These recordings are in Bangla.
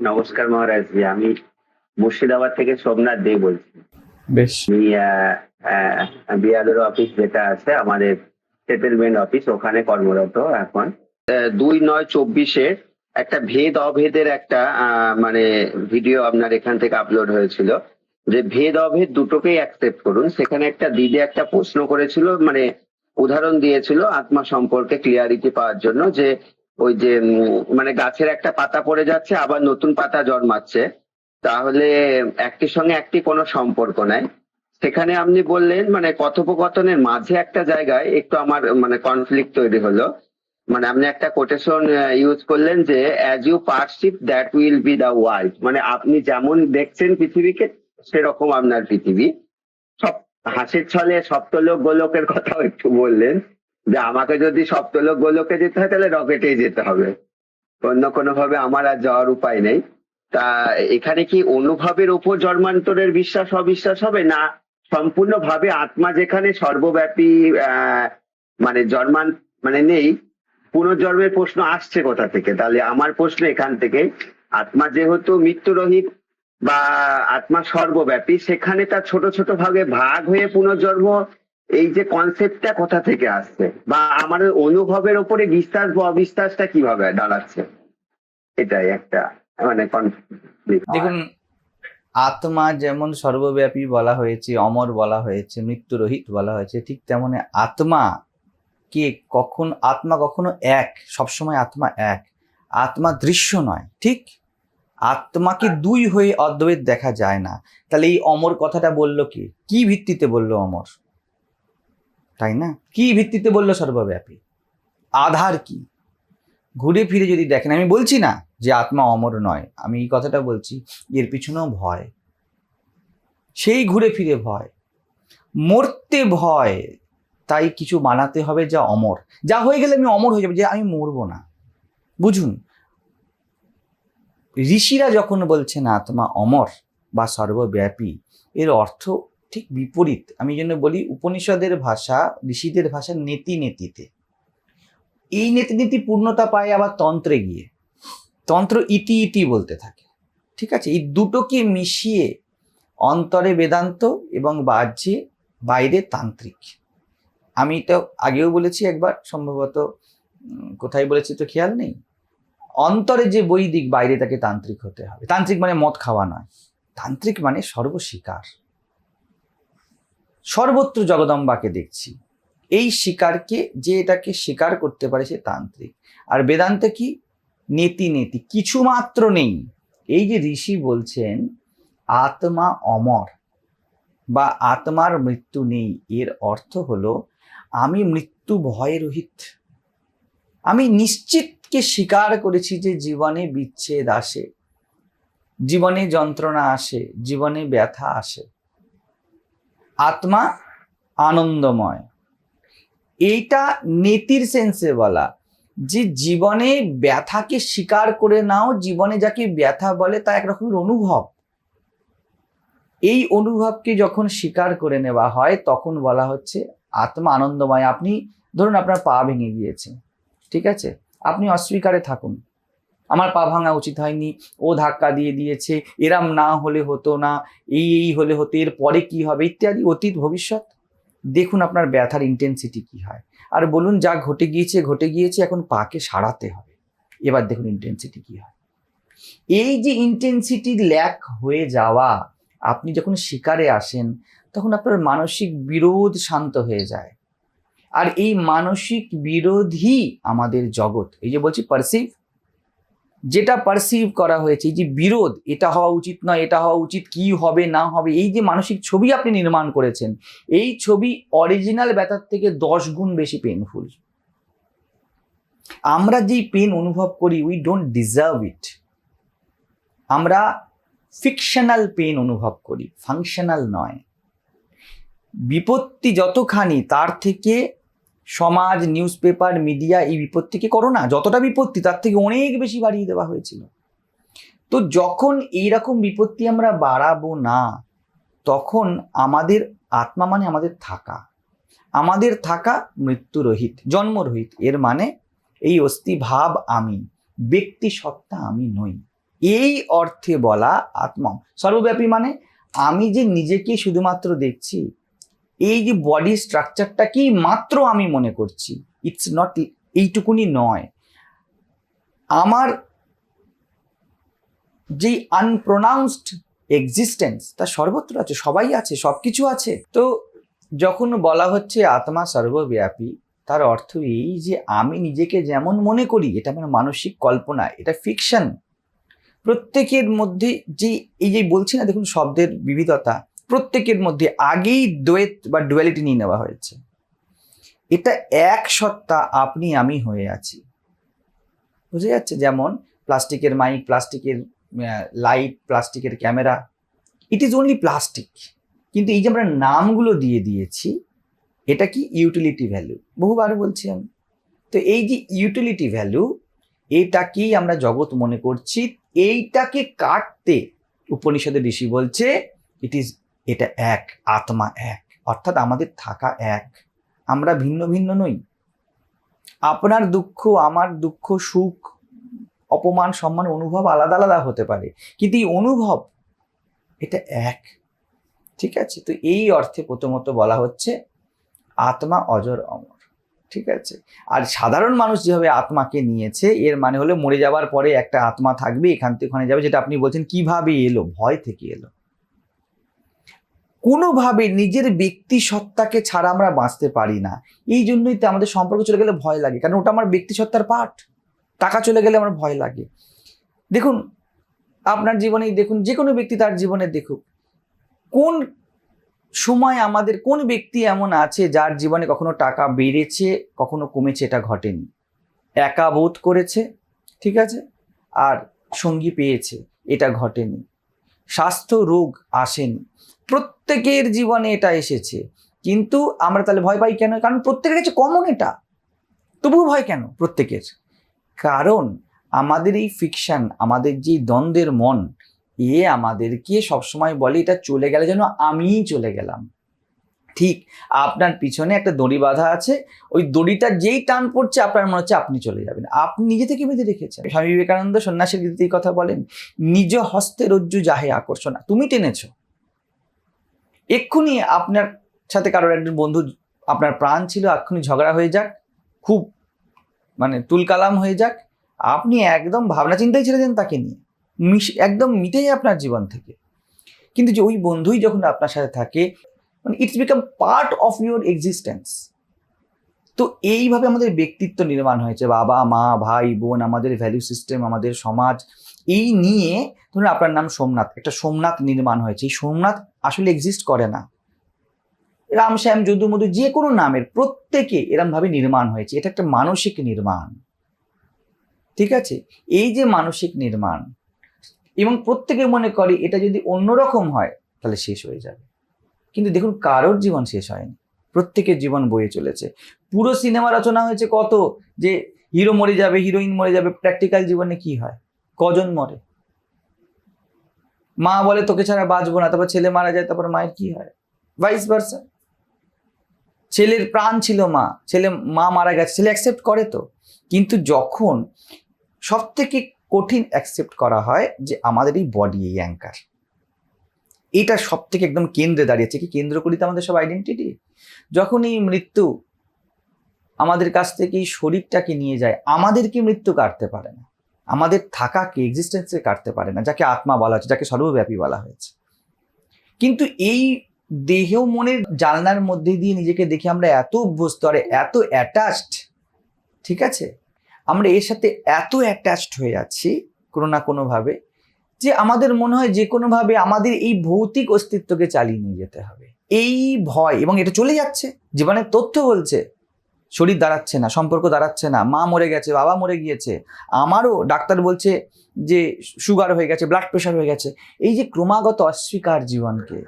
নমস্কার মহারাজ জি আমি মুর্শিদাবাদ থেকে সোমনাথ দে বলছি। বেশ। বিয়াদের অফিস যেটা আছে আমাদের সেটেলমেন্ট অফিস ওখানে কর্মরত এখন। দুই নয় চব্বিশের একটা ভেদ অভেদের একটা মানে ভিডিও আপনার এখান থেকে আপলোড হয়েছিল। যে ভেদ অভেদ দুটোকেই অ্যাকসেপ্ট করুন। সেখানে একটা দিদি একটা প্রশ্ন করেছিল মানে উদাহরণ দিয়েছিল আত্মা সম্পর্কে ক্লিয়ারিটি পাওয়ার জন্য যে ওই যে মানে গাছের একটা পাতা পড়ে যাচ্ছে, আবার নতুন পাতা জন্মাচ্ছে। তাহলে একটির সঙ্গে একটি কোনো সম্পর্ক নাই। সেখানে আপনি বললেন মানে কথোপকথনের মাঝে একটা জায়গায় একটু আমার মানে কনফ্লিক্ট তৈরি হলো। মানে আপনি একটা কোটেশন ইউজ করলেন যে as you perceive that will be the world মানে আপনি যেমন দেখছেন পৃথিবীকে, সেরকম আপনার পৃথিবী। সব হাসির ছলে সপ্তলোক গোলকের কথাও একটু বললেন। যে আমাকে যদি সপ্তলোক গোলকে যেতে হয়, তাহলে রকেটেই যেতে হবে। অন্য কোনো ভাবে আমার আর যাওয়ার উপায় নেই। তা এখানে কি অনুভবের উপর জন্মান্তরের বিশ্বাস, অবিশ্বাস হবে? না, সম্পূর্ণভাবে আত্মা যেখানে সর্বব্যাপী মানে জন্মান মানে নেই, পুনর্জন্মের প্রশ্ন আসছে কোথা থেকে? তাহলে আমার প্রশ্ন এখান থেকে, আত্মা যেহেতু মৃত্যুরহিত বা আত্মা সর্বব্যাপী, সেখানে তার ছোট ছোট ভাগে ভাগ হয়ে পুনর্জন্ম এই যে কনসেপ্টটা কোথা থেকে আসছে? বা আমার অনুভবের উপরে বিশ্বাস বা অবিশ্বাসটা কীভাবে দাঁড়াচ্ছে? এটাই একটা মানে দেখুন, আত্মা যেমন সর্বব্যাপী বলা হয়েছে, অমর বলা হয়েছে, মৃত্যুরহিত বলা হয়েছে, ঠিক তেমনি আত্মা কে কখন, আত্মা কখনো এক, সবসময় আত্মা এক। আত্মা দৃশ্য নয়, ঠিক? আত্মাকে দুই হয়ে অদ্বৈত দেখা যায় না। তাহলে এই অমর কথাটা বলল কি? কি ভিত্তিতে বলল অমর? তাই না? কি ভিত্তিতে বলল সর্বব্যাপী? আধার কি? ঘুরে ফিরে যদি দেখেন আমি বলছি না যে আত্মা অমর নয় আমি এই কথাটা বলছি এর পিছনেও ভয়। সেই ঘুরে ফিরে ভয়। মরতে ভয় তাই কিছু বানাতে হবে যা অমর। যা হয়ে গেলে আমি অমর হয়ে যাব যে আমি মরবো না। বুঝুন ঋষিরা যখন বলছেন আত্মা অমর বা সর্বব্যাপী এর অর্থ ঠিক বিপরীত। আমি জন্য বলি উপনিষদের ভাষা ঋষিদের ভাষা নেতি নেতিতে। এই নীতি নীতি পূর্ণতা পায় আবার তন্ত্রে গিয়ে। তন্ত্র ইতি ইতি বলতে থাকে। ঠিক আছে? এই দুটোকে মিশিয়ে অন্তরে বেদান্ত এবং বাহ্যে বাইরে তান্ত্রিক। আমি তো আগেও বলেছি একবার, সম্ভবত কোথায় বলেছি তো খেয়াল নেই? অন্তরে যে বৈদিক, বাইরে তাকে তান্ত্রিক হতে হবে। তান্ত্রিক মানে মদ খাওয়া নয়। তান্ত্রিক মানে সর্বস্বীকার। সর্বত্র জগদম্বাকে দেখছি। এই শিকারকে যে এটাকে স্বীকার করতে পারে সে তান্ত্রিক। আর বেদান্তে কি? নেতি নেতি কিছু মাত্র নেই। এই যে ঋষি বলছেন, আত্মা অমর বা আত্মার মৃত্যু নেই, এর অর্থ হলো আমি মৃত্যু ভয় রহিত। আমি নিশ্চিতকে স্বীকার করেছি যে জীবনে বিচ্ছেদ আসে, জীবনে যন্ত্রণা আসে, জীবনে ব্যথা আসে। আত্মা আনন্দময়। এইটা নেতির সেন্সে বলা। যে জীবনে ব্যথাকে স্বীকার করে নাও, জীবনে যাকে ব্যথা বলে তা একরকমের অনুভব। এই অনুভবকে যখন স্বীকার করে নেওয়া হয়, তখন বলা হচ্ছে আত্মা আনন্দময়। আপনি, ধরুন আপনার পা ভেঙে গিয়েছে, ঠিক আছে? আপনি অস্বীকারে থাকুন। আমার পা ভাঙা উচিত হয়নি, ও ধাক্কা দিয়ে দিয়েছে, এরাম না হলে হতো না, এই এই হলে হতো, এর পরে কি হবে, ইত্যাদি অতীত, ভবিষ্যৎ। দেখুন আপনার ব্যথার ইন্টেন্সিটি কি হয়। আর বলুন, যা ঘটে গিয়েছে ঘটে গিয়েছে, এখন পাকে সারাতে হবে। এবার দেখুন ইন্টেন্সিটি কি হয়। এই যে ইন্টেন্সিটি ল্যাক হয়ে যাওয়া, আপনি যখন শিকারে আসেন, তখন আপনার মানসিক বিরোধ শান্ত হয়ে যায়। আর এই মানসিক বিরোধী আমাদের জগৎ। এই যে বলছি পারসিভ যেটা পারসিভ করা হয়েছে যে বিরোধ, এটা হওয়া উচিত নয়, এটা হওয়া উচিত, কি হবে, না হবে, এই যে মানসিক ছবি আপনি নির্মাণ করেছেন, এই ছবি অরিজিনাল ব্যথার থেকে দশ গুণ বেশি পেনফুল আমরা যেই পেন অনুভব করি উই ডোন্ট ডিজার্ভ ইট আমরা ফিকশনাল পেন অনুভব করি ফাংশনাল নয়। বিপত্তি যতখানি, তার থেকে সমাজ নিউজ পেপার মিডিয়া এই বিপত্তিকে করো না? যতটা বিপত্তি, তার থেকে অনেক বেশি বাড়িয়ে দেওয়া হয়েছিল। তো যখন এইরকম বিপত্তি আমরা বাড়াবো না, তখন আমাদের আত্মা মানে আমাদের থাকা। আমাদের থাকা মৃত্যুরহিত জন্মরহিত এর মানে এই অস্থি ভাব আমি, ব্যক্তি সত্তা আমি নই। এই অর্থে বলা আত্মা। সর্বব্যাপী মানে আমি যে নিজেকে শুধুমাত্র দেখছি এই যে বডি স্ট্রাকচারটাকেই মাত্র আমি মনে করছি ইটস নট এইটুকুনি নয়। আমার যেই আনপ্রোনাউন্সড এক্সিস্টেন্স তা সর্বত্র আছে, সবাই আছে সব কিছু আছে। তো যখন বলা হচ্ছে আত্মা সর্বব্যাপী, তার অর্থ এই যে আমি নিজেকে যেমন মনে করি, এটা আমার মানসিক কল্পনা, এটা ফিকশন প্রত্যেকের মধ্যে যে, এই যে বলছি না, দেখুন, শব্দের বিবিধতা প্রত্যেকের মধ্যে আগেই দ্বৈত বা ডুয়ালিটি নিয়ে নেওয়া হয়েছে। এটা এক সত্তা আপনি, আমি হয়ে আছি। বুঝে যাচ্ছে? যেমন প্লাস্টিকের মাইক প্লাস্টিকের লাইট প্লাস্টিকের camera it is only plastic কিন্তু এই যে আমরা নামগুলো দিয়ে দিয়েছি, এটা কি ইউটিলিটি ভ্যালু বহুবার বলছি আমি। তো এই যে ইউটিলিটি ভ্যালু এটাকেই আমরা জগৎ মনে করছি। এইটাকে কাটতে উপনিষদে ঋষি বলছে ইট ইজ এটা এক, আত্মা এক, অর্থাৎ আমাদের থাকা এক। আমরা ভিন্ন ভিন্ন নই। আপনার দুঃখ, আমার দুঃখ, সুখ, অপমান, সম্মান, অনুভব আলাদা আলাদা হতে পারে। কিন্তু এই অনুভব, এটা এক। ঠিক আছে? তো এই অর্থে প্রথমত বলা হচ্ছে আত্মা অজর অমর। ঠিক আছে? আর সাধারণ মানুষ যেভাবে আত্মাকে নিয়েছে, এর মানে হলো মরে যাওয়ার পরে একটা আত্মা থাকবে, এখান থেকে ওখানে যাবে, যেটা আপনি বলছেন, কীভাবে এলো? ভয় থেকে এলো। কোনোভাবে নিজের ব্যক্তি সত্তাকে ছাড়া আমরা বাঁচতে পারি না। এই জন্যই তো আমাদের সম্পর্ক চলে গেলে ভয় লাগে, কারণ ওটা আমার ব্যক্তি সত্তার পার্ট টাকা চলে গেলে আমার ভয় লাগে। দেখুন, আপনার জীবনেই দেখুন যে কোনো ব্যক্তি তার জীবনে দেখুক, কোন সময় আমাদের, কোন ব্যক্তি এমন আছে যার জীবনে কখনো টাকা বেড়েছে, কখনো কমেছে, এটা ঘটেনি। একা বোধ করেছে, ঠিক আছে? আর সঙ্গী পেয়েছে, এটা ঘটেনি। স্বাস্থ্য রোগ আসেনি। প্রত্যেকের জীবনে এটা এসেছে। কিন্তু আমরা তাহলে ভয় পাই কেন? কারণ প্রত্যেকের কাছে কমন এটা। তবুও ভয় কেন প্রত্যেকের? কারণ আমাদের এই ফিকশান আমাদের যে দ্বন্দ্বের মন, এ আমাদেরকে সবসময় বলে এটা চলে গেলে যেন আমিই চলে গেলাম। ঠিক আপনার পিছনে একটা দড়ি বাঁধা আছে, ওই দড়িটা যেই টান পড়ছে আপনার মনে হচ্ছে আপনি চলে যাবেন। আপনি নিজে থেকে বেঁধে রেখেছেন। স্বামী বিবেকানন্দ সন্ন্যাসের এই কথা বলেন, নিজ হস্তে রজ্জু যাহে আকর্ষণ। তুমি টেনেছো। এক্ষুনি আপনার সাথে কারোর একজন বন্ধু, আপনার প্রাণ ছিল, এক্ষুনি ঝগড়া হয়ে যাক, খুব মানে তুলকালাম হয়ে যাক। আপনি একদম ভাবনা চিন্তাই ছেড়ে দেন তাকে নিয়ে। একদম মিটেই আপনার জীবন থেকে। কিন্তু যে ওই বন্ধুই যখন আপনার সাথে থাকে মানে it's become part of your existence তো এইভাবে আমাদের ব্যক্তিত্ব নির্মাণ হয়েছে। বাবা, মা, ভাই, বোন, আমাদের ভ্যালু সিস্টেম আমাদের সমাজ, এই নিয়ে ধরুন আপনার নাম সোমনাথ, একটা সোমনাথ নির্মাণ হয়েছে। এই সোমনাথ আসলে এক্সিস্ট করে না। রাম, শ্যাম, যদু, মধু, যে কোনো নামের প্রত্যেকে এরমভাবে নির্মাণ হয়েছে। এটা একটা মানসিক নির্মাণ। ঠিক আছে? এই যে মানসিক নির্মাণ, এবং প্রত্যেকে মনে করে এটা যদি অন্যরকম হয়, তাহলে শেষ হয়ে যাবে। কিন্তু দেখুন, কারোর জীবন শেষ হয়নি। প্রত্যেকের জীবন বয়ে চলেছে। পুরো সিনেমা রচনা হয়েছে কত? যে হিরো মরে যাবে, হিরোইন মরে যাবে, প্র্যাকটিক্যাল জীবনে কি হয়? কজন মরে? মা বলে, তোকে ছাড়া বাঁচবো না। তারপর ছেলে মারা যায়, তারপর মায়ের কি হয়? ভাইস ভার্সা ছেলের প্রাণ ছিল মা। ছেলে, মা মারা গেছে। ছেলে অ্যাকসেপ্ট করে তো। কিন্তু যখন সব থেকে কঠিন অ্যাকসেপ্ট করা হয় যে, আমাদের এই বডি এই অ্যাঙ্কার এটা সব থেকে একদম কেন্দ্রে দাঁড়িয়েছে। কি কেন্দ্র করি তো আমাদের সব আইডেন্টিটি যখন এই মৃত্যু আমাদের কাছ থেকে এই শরীরটাকে নিয়ে যায় আমাদেরকে মৃত্যু কাটতে পারে না? আমাদের থাকাকে এক্সিস্টেন্সকে কাটতে পারে না? যাকে আত্মা বলা হচ্ছে যাকে সর্বব্যাপী বলা হয়েছে। কিন্তু এই দেহ মনের জানলার মধ্যে দিয়ে নিজেকে দেখে আমরা এত অভ্যস্ত আর এত অ্যাটাচড ঠিক আছে? আমরা এর সাথে এত অ্যাটাচড হয়ে যাচ্ছি কোনো না কোনোভাবে যে আমাদের মনে হয় যে কোনোভাবে আমাদের এই ভৌতিক অস্তিত্বকে চালিয়ে নিয়ে যেতে হবে। এই ভয়, এবং এটা চলে যাচ্ছে। জীবনের তথ্য বলছে, শরীর দাঁড়াচ্ছে না, সম্পর্ক দাঁড়াচ্ছে না, মা মরে গেছে, বাবা মরে গিয়েছে, আমারও ডাক্তার বলছে যে সুগার হয়ে গেছে ব্লাড প্রেশার হয়ে গেছে। এই যে ক্রমাগত অস্বীকার জীবনকে,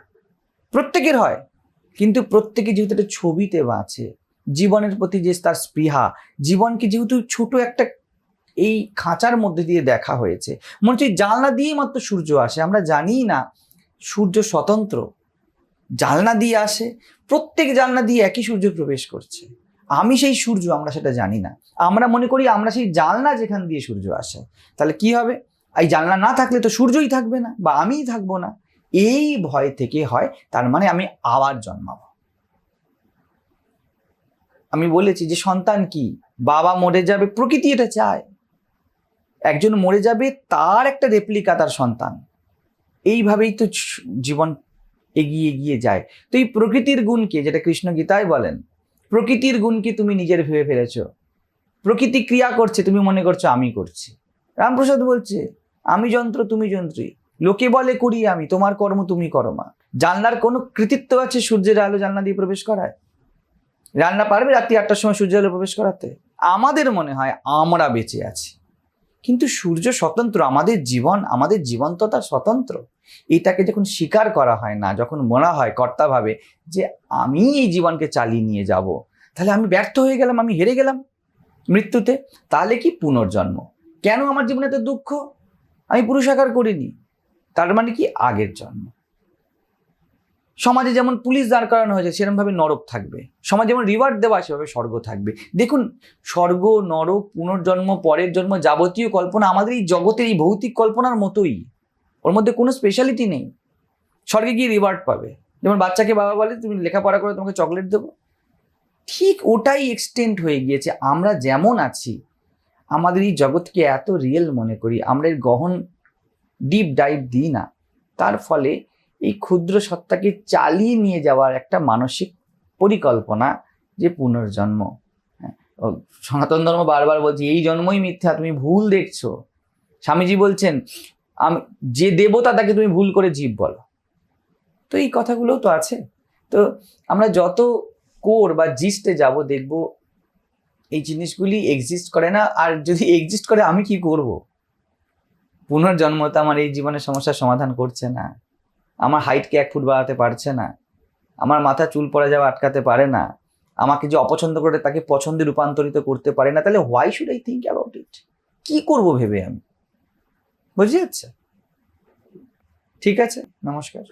প্রত্যেকের হয়, কিন্তু প্রত্যেকে যেহেতু একটা ছবিতে বাঁচে, জীবনের প্রতি যে তার স্পৃহা, জীবনকে যেহেতু ছোট একটা এই খাঁচার মধ্যে দিয়ে দেখা হয়েছে। মনে হচ্ছে জানলা দিয়েই মাত্র সূর্য আসে, আমরা জানি না সূর্য স্বতন্ত্র। জানলা দিয়ে আসে, প্রত্যেক জানলা দিয়ে একই সূর্য প্রবেশ করছে। আমি সেই সূর্য, আমরা সেটা জানি না। আমরা মনে করি আমরা সেই জানলা যেখান দিয়ে সূর্য আসে। তাহলে কি হবে? এই জানলা না থাকলে তো সূর্যই থাকবে না, বা আমিই থাকব না। এই ভয় থেকে হয়, তার মানে আমি আবার জন্মাবো। আমি বলেছি যে সন্তান কি? বাবা মরে যাবে, প্রকৃতি এটা চায়। একজন মরে যাবে, তার একটা রেপ্লিকা তার সন্তান। এইভাবেই তো জীবন এগিয়ে এগিয়ে যায়। তো এই প্রকৃতির গুণকে যেটা কৃষ্ণ গীতায় বলেন, প্রকৃতির গুণকে তুমি নিজের ভেবে ফেলেছ? প্রকৃতি ক্রিয়া করছে, তুমি মনে করছ আমি করছি। রামপ্রসাদ বলছে, আমি যন্ত্র, তুমি যন্ত্রী। লোকে বলে করি আমি, তোমার কর্ম, তুমি করো মা। জানলার কোনো কৃতিত্ব আছে সূর্যের আলো জানলা দিয়ে প্রবেশ করায়? রান্না পারবে রাত্রি আটটার সময় সূর্যের আলো প্রবেশ করাতে? আমাদের মনে হয় আমরা বেঁচে আছি। কিন্তু সূর্য স্বতন্ত্র, আমাদের জীবন, আমাদের জীবন্ততা স্বতন্ত্র। এটাকে যখন স্বীকার করা হয় না, যখন মনে হয় কর্তাভাবে যে, আমি এই জীবনকে চালিয়ে নিয়ে যাব, তাহলে আমি ব্যর্থ হয়ে গেলাম, আমি হেরে গেলাম মৃত্যুতে, তাহলে কি পুনর্জন্ম? কেন আমার জীবনে এত দুঃখ? আমি পুরুষাকার করিনি। তার মানে কি? আগের জন্ম। সমাজে যেমন পুলিশ দাঁড় করানো হয়েছে সেরকমভাবে নরক থাকবে। সমাজে যেমন রিওয়ার্ড দেওয়া সেভাবে স্বর্গ থাকবে। দেখুন, স্বর্গ, নরক, পুনর্জন্ম, পরের জন্ম যাবতীয় কল্পনা আমাদের এই জগতের এই ভৌতিক কল্পনার মতোই। ওর মধ্যে কোনো স্পেশালিটি নেই। স্বর্গে গিয়ে রিওয়ার্ড পাবে। যেমন বাচ্চাকে বাবা বলে, তুমি লেখাপড়া করে, তোমাকে চকলেট দেবো। ঠিক ওটাই এক্সটেন্ট হয়ে গিয়েছে। আমরা যেমন আছি, আমাদের এই জগৎকে এত রিয়েল মনে করি, আমরা এর গহন ডিপ ডাইভ দিই না। তার ফলে এই ক্ষুদ্র সত্তাকে চালিয়ে নিয়ে যাওয়ার একটা মানসিক পরিকল্পনা যে পুনর্জন্ম। হ্যাঁ, সনাতন ধর্ম বারবার বলছে এই জন্মই মিথ্যা তুমি ভুল দেখছ। স্বামীজি বলছেন আমি যে দেবতা তাকে তুমি ভুল করে জীব বলো। তো এই কথাগুলোও তো আছে। তো আমরা যত কোর বা জিস্টে যাব দেখব এই জিনিসগুলি এক্সিস্ট করে না আর যদি এক্সিস্ট করে আমি কি করব? পুনর্জন্ম তো আমার এই জীবনের সমস্যার সমাধান করছে না। আমার হাইটকে এক ফুট বাড়াতে পারছে না। আমার মাথা চুল পড়ে যাওয়া আটকাতে পারে না। আমাকে যে অপছন্দ করে তাকে পছন্দে রূপান্তরিত করতে পারে না, তাহলে why should I think about it কি করব ভেবে আমি? বুঝে যাচ্ছে? ঠিক আছে, নমস্কার।